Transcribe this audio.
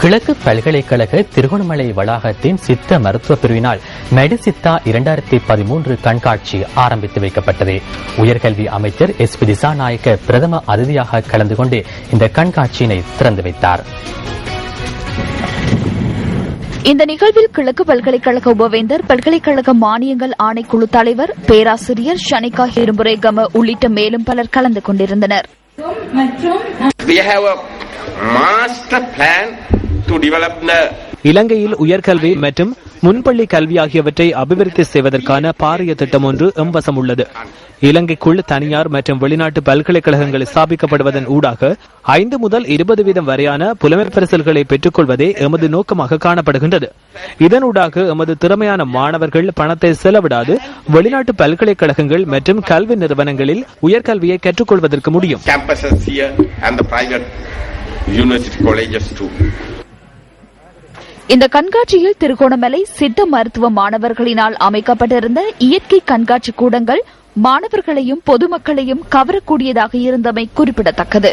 கிழக்கு பல்கலைக்கழக திருகோணமலை வளாகத்தின் சித்த மருத்துவ பிரிவினால் மெடிசித்தா இரண்டாயிரத்தி பதிமூன்று கண்காட்சி ஆரம்பித்து வைக்கப்பட்டது. உயர்கல்வி அமைச்சர் எஸ் பி திசாநாயக்க பிரதம அதிதியாக கலந்து கொண்டு இந்த கண்காட்சியினை திறந்து வைத்தார். இந்த நிகழ்வில் கிழக்கு பல்கலைக்கழக உபவேந்தர் பல்கலைக்கழக மானியங்கள் ஆணைக்குழு தலைவர் பேராசிரியர் ஷனிகா ஹிரும்புரேகம உள்ளிட்ட மேலும் பலர் கலந்து கொண்டிருந்தனர். To develop இலங்கையில் உயர்கல்வி மற்றும் முன்பள்ளி கல்வி ஆகியவற்றை அபிவிருத்தி செய்வதற்கான பாரிய திட்டம் ஒன்று எம்பசம் உள்ளது. இலங்கைக்குள் தனியார் மற்றும் வெளிநாட்டு பல்கலைக்கழகங்கள் ஸ்தாபிக்கப்படுவதன் ஊடாக ஐந்து முதல் இருபது வீதம் வரையான புலமைப் பரிசல்களை பெற்றுக்கொள்வதே எமது நோக்கமாக காணப்படுகின்றது. இதனூடாக எமது திறமையான மாணவர்கள் பணத்தை செலவிடாது வெளிநாட்டு பல்கலைக்கழகங்கள் மற்றும் கல்வி நிறுவனங்களில் உயர்கல்வியை கற்றுக்கொள்வதற்கு முடியும். இந்த கண்காட்சியில் திருகோணமலை சித்த மருத்துவ மாணவர்களினால் அமைக்கப்பட்டிருந்த இயற்கை கண்காட்சி கூடங்கள் மாணவர்களையும் பொதுமக்களையும் கவரக்கூடியதாக இருந்தமை குறிப்பிடத்தக்கது.